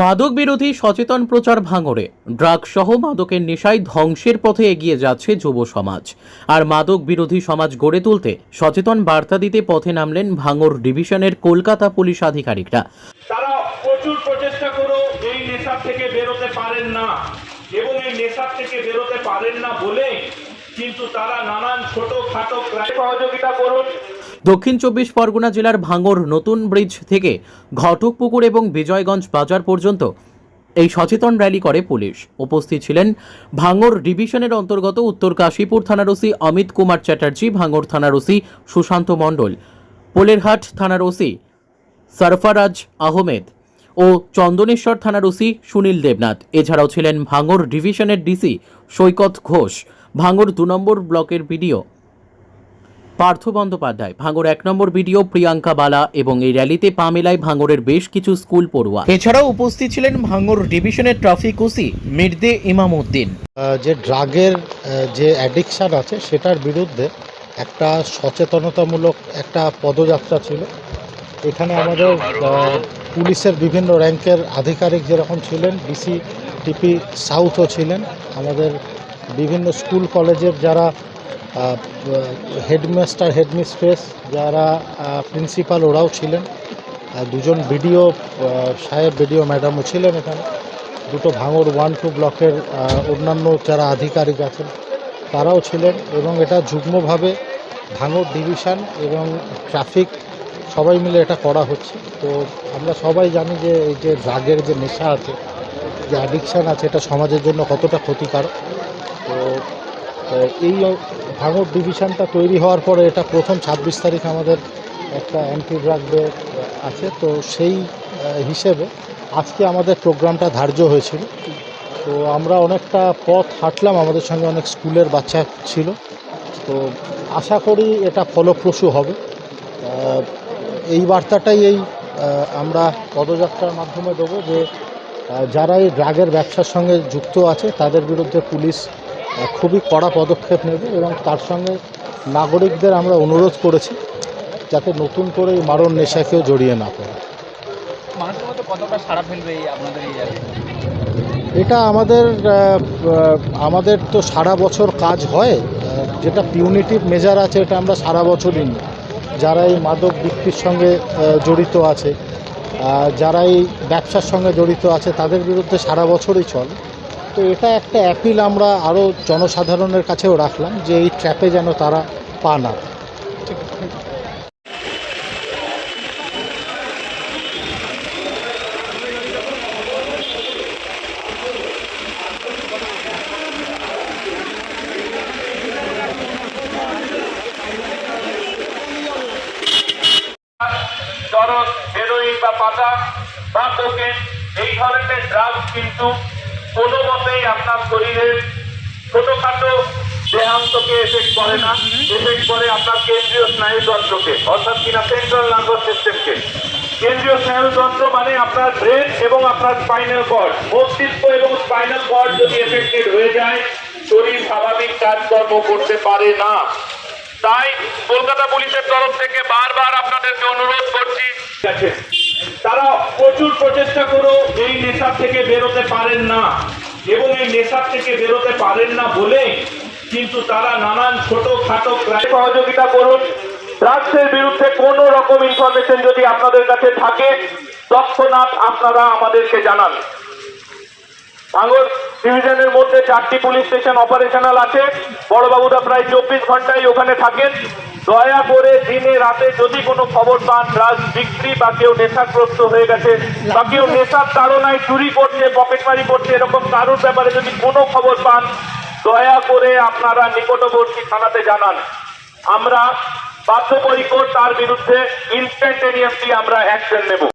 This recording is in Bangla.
মাদক বিরোধী সচেতন প্রচার ভাঙড়ে। ড্রাগ সহ মাদকের নেশায় ধ্বংসের পথে এগিয়ে যাচ্ছে যুব সমাজ। আর মাদক বিরোধী সমাজ গড়ে তুলতে সচেতন বার্তা দিতে পথে নামলেন ভাঙড় ডিভিশনের কলকাতা পুলিশ আধিকারিকরা। তারা প্রচুর প্রচেষ্টা করেও এই নেশার থেকে বেরোতে পারেন না এবং এই নেশার থেকে বেরোতে পারেন না বলে কিন্তু তারা নানান ছোট খাটো সহযোগিতা করুন। দক্ষিণ চব্বিশ পরগনা জেলার ভাঙড় নতুন ব্রিজ থেকে ঘটকপুকুর এবং বিজয়গঞ্জ বাজার পর্যন্ত এই সচেতন র্যালি করে পুলিশ। উপস্থিত ছিলেন ভাঙড় ডিভিশনের অন্তর্গত উত্তর কাশীপুর থানার ওসি অমিত কুমার চ্যাটার্জি, ভাঙড় থানার ওসি সুশান্ত মণ্ডল, পোলেরহাট থানার ওসি সরফারাজ আহমেদ ও চন্দনেশ্বর থানার ওসি সুনীল দেবনাথ। এছাড়াও ছিলেন ভাঙড় ডিভিশনের ডিসি সৈকত ঘোষ। ভাঙড় দু নম্বর ব্লকের বিডিও পার্থ বন্দ্যোপাধ্যায় ভাঙড় এক নম্বর ভিডিও প্রিয়াঙ্কা বালা এবং এই র্যালিতে পা মেলায় ভাঙড়ের বেশ কিছু স্কুল পড়ুয়া। এছাড়াও উপস্থিত ছিলেন ভাঙড় ডিভিশনের ট্রাফিক ওসি মির্দে ইমাম উদ্দিন যে ড্রাগের যে অ্যাডিকশান আছে সেটার বিরুদ্ধে একটা সচেতনতামূলক একটা পদযাত্রা ছিল। এখানে আমাদের পুলিশের বিভিন্ন র্যাঙ্কের আধিকারিক যেরকম ছিলেন ডিসি টিপি সাউথও ছিলেন। আমাদের বিভিন্ন স্কুল কলেজের যারা হেডমাস্টার, হেডমিস্ট্রেস যারা প্রিন্সিপাল ওরাও ছিলেন দুজন বিডিও সাহেব বিডিও ম্যাডামও ছিলেন এখানে। দুটো ভাঙর ওয়ান টু ব্লকের অন্যান্য যারা আধিকারিক আছেন, তারাও ছিলেন এবং এটা যুগ্মভাবে ভাঙর ডিভিশন এবং ট্রাফিক সবাই মিলে এটা করা হচ্ছে। তো আমরা সবাই জানি যে এই যে ড্রাগের যে নেশা আছে, যে অ্যাডিকশান আছে, এটা সমাজের জন্য কতটা ক্ষতিকারক। তো এই ভাঙর ডিভিশনটা তৈরি হওয়ার পরে এটা প্রথম ছাব্বিশ তারিখ আমাদের একটা অ্যান্টি ড্রাগ ডে আছে। তো সেই হিসেবে আজকে আমাদের প্রোগ্রামটা ধার্য হয়েছিল। তো আমরা অনেকটা পথ হাঁটলাম, আমাদের সঙ্গে অনেক স্কুলের বাচ্চা ছিল। তো আশা করি এটা ফলপ্রসূ হবে। এই বার্তাটাই এই আমরা পদযাত্রার মাধ্যমে দেবো যে যারা এই ড্রাগের ব্যবসার সঙ্গে যুক্ত আছে, তাদের বিরুদ্ধে পুলিশ খুবই কড়া পদক্ষেপ নেবে এবং তার সঙ্গে নাগরিকদের আমরা অনুরোধ করেছি যাতে নতুন করে এই মারণ নেশাকেও জড়িয়ে না পড়ে। এটা আমাদের আমাদের তো সারা বছর কাজ হয় যেটা পিউনিটিভ মেজার আছে এটা আমরা সারা বছরই নিই। যারা এই মাদক বিক্রির সঙ্গে জড়িত আছে যারা এই ব্যবসার সঙ্গে জড়িত আছে তাদের বিরুদ্ধে সারা বছরই চলে। তো এটা একটা অ্যাপিল আমরা আরও জনসাধারণের কাছেও রাখলাম যে এই ট্র্যাপে যেন তারা পা না বা পাতা এই ধরনের ড্রাগ কিন্তু কোনো মতেই আপনার শরীরের ছোটখাটো দেহান্তকে এফেক্ট করে না। এফেক্ট করে আপনার কেন্দ্রীয় স্নায়ুতন্ত্রকে অর্থাৎ কিনা সেন্ট্রাল নার্ভাস সিস্টেমকে কেন্দ্রীয় স্নায়ুতন্ত্র মানে আপনার ব্রেন এবং আপনার স্পাইনাল কর্ড মস্তিষ্ক এবং স্পাইনাল কর্ড যদি এফেক্টেড হয়ে যায়, শরীর স্বাভাবিক কাজকর্ম করতে পারে না। তাই কলকাতা পুলিশের তরফ থেকে বারবার আপনাদেরকে অনুরোধ করছি। তারা প্রচুর প্রচেষ্টা করেও এই নেশার থেকে বেরোতে পারেন না। এবং এই নেশার থেকে বেরোতে পারেন না বলে কিন্তু তারা নানান ছোট খাটো সহযোগিতা করুন। ড্রাগসের বিরুদ্ধে কোনো রকম ইনফরমেশন যদি আপনাদের কাছে থাকে, তৎক্ষণাৎ আপনারা আমাদেরকে জানান। ভাঙর ডিভিশনের মধ্যে চারটি পুলিশ স্টেশন অপারেশনাল আছে। বড়বাবুরা প্রায় চব্বিশ ঘন্টায় ওখানে থাকেন। দয়া করে দিনে রাতে যদি কোনো খবর পান ড্রাগ বিক্রি বা কেউ নেশাগ্রস্ত হয়ে গেছে বা কেউ নেশার তাড়নায় চুরি করছে, পকেটমারি করছে, এরকম কারোর ব্যাপারে যদি কোনো খবর পান, দয়া করে আপনারা নিকটবর্তী থানাতে জানান। আমরা বাধ্যপরিকর তার বিরুদ্ধে ইনস্ট্যান্টেনিয়াসলি আমরা অ্যাকশন নেব।